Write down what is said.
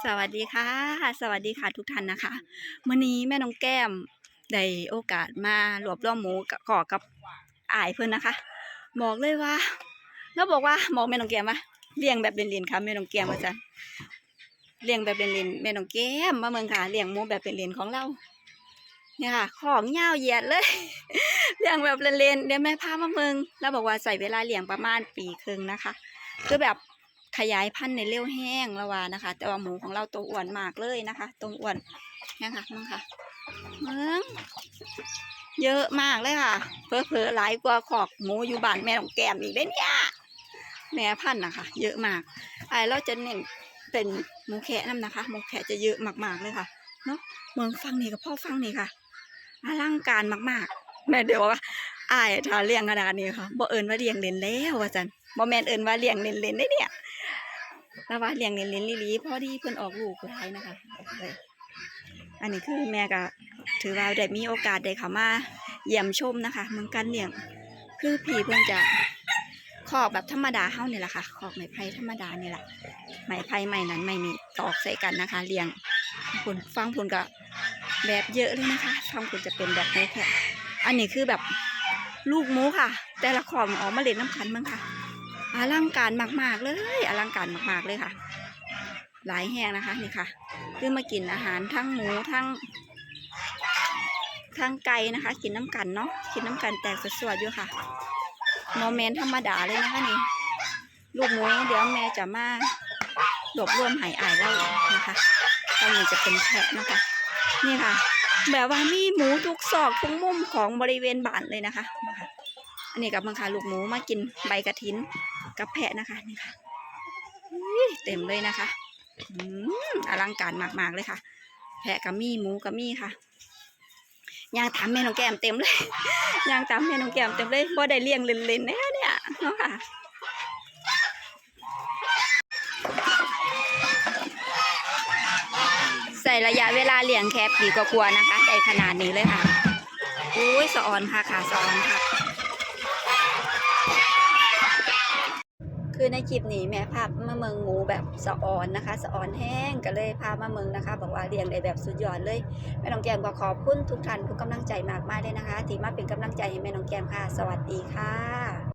สวัสดีค่ะ สวัสดีค่ะทุกท่านนะคะมื้อนี้แม่น้องแก้มได้โอกาสมารวบรวมหมูกะกอกกับอ้ายเพิ่นนะคะบอกเลยว่าแล้วบอกว่าบอกแม่น้องแก้มว่าเลี้ยงแบบเล่นๆค่ะแม่น้องแก้มว่าซั่นเลี้ยงแบบเล่นๆแม่น้องแก้มมาเมืองค่ะเลี้ยงหมูแบบเล่นๆของเราเนี่ยค่ะ ของยาวเหยียดเลยเลี้ยงแบบเล่นๆเดี๋ยวแม่พามาเมืองแล้วบอกว่าใส่เวลาเลี้ยงประมาณปีครึ่งนะคะ คือแบบ ขยายพันธุ์ในเร็วแห้งล้วานะคะ แต่ว่าหมูของเราตัวอ้วนมากเลยนะคะตัวอ้วนเนี่ยค่ะมึงค่ะมึงเยอะมากเลยค่ะ เพอเพอหลายกว่าขอกหมูอยู่บ้านแม่ของแก้มอีกได้เนี่ย แม่พันธุ์นะคะ เยอะมากไอ้เราจะเน้นเป็นหมูแคะน้ำนะคะ หมูแคะจะเยอะมากๆเลยค่ะเนาะเมืองฟังนี่กับพ่อฟังนี่ค่ะอลังการมากๆ แม่เดี๋ยวว่าอ้ายถ้าเลี้ยงขนาดนี้ค่ะบ่เอิญว่าเลี้ยงเล่นแล้วว่าจันบ่แม่นเอิญว่าเลี้ยงเล่นๆได้เนี่ย แล้วว่าเลี้ยงเลนเลนลีๆพอดีเพิ่นออกลูกหลายนะคะเลยอันนี้คือแม่ก็ถือว่าได้มีโอกาสได้เข้ามาเยี่ยมชมนะคะเมืองการเลี้ยงคือพี่เพิ่นจะคอกแบบธรรมดาเฮานี่แหละค่ะคอกไม้ไผ่ธรรมดานี่แหละไม้ไผ่ไม้นั้นไม่มีตอกใส่กันนะคะ เลี้ยงคุณฟังคุณก็แบบเยอะเลยนะคะฟังคุณจะเป็นแบบนี้แค่อันนี้คือแบบลูกหมูค่ะ แต่ละของออกมาเล่นน้ำคันมั้งค่ะ อลังการมาก ๆ เลย อลังการมาก ๆ เลยค่ะ หลายแห้งนะคะนี่ค่ะ คือมากินอาหารทั้งหมูทั้งทั้งไก่นะคะ กินน้ำกันเนาะกินน้ำกันแตกสวดๆอยู่ค่ะโมเมนต์ธรรมดาเลยนะคะนี่ลูกหมูเดี๋ยวแม่จะมารวบรวมหายอายเล่านะคะตอนนี้จะเป็นแพะนะคะ นี่ค่ะ แบบว่ามีหมูทุกซอกทุกมุมของบริเวณบ้านเลยนะคะนะคะอันนี้กับมังคาลูกหมูมากินใบกระถิน กับแพะนะคะนี่ค่ะเต็มเลยนะคะอลังการมาก ๆ เลยค่ะ แพะกับมีหมูกับมีค่ะยางตามแม่น้องแก้มเต็มเลยยางตามแม่น้องแก้มเต็มเลยบ่ได้เลี้ยงเล่นๆนะคะเนี่ยเนาะค่ะใส่ระยะเวลาเลี้ยงแค่ปีกว่าๆนะคะได้ขนาดนี้เลยค่ะอุ้ยสอนค่ะค่ะสอนค่ะ คือในคลิปนี้แม่พามาเมืองหมูแบบสะออนนะคะสะออนแห้งก็เลยพามาเมืองนะคะ บอกว่าเลี้ยงได้แบบสุดยอดเลยแม่น้องแก้มก็ขอบคุณทุกท่านทุกกำลังใจมากมากเลยนะคะ ที่มาเป็นกำลังใจให้แม่น้องแก้มค่ะ สวัสดีค่ะ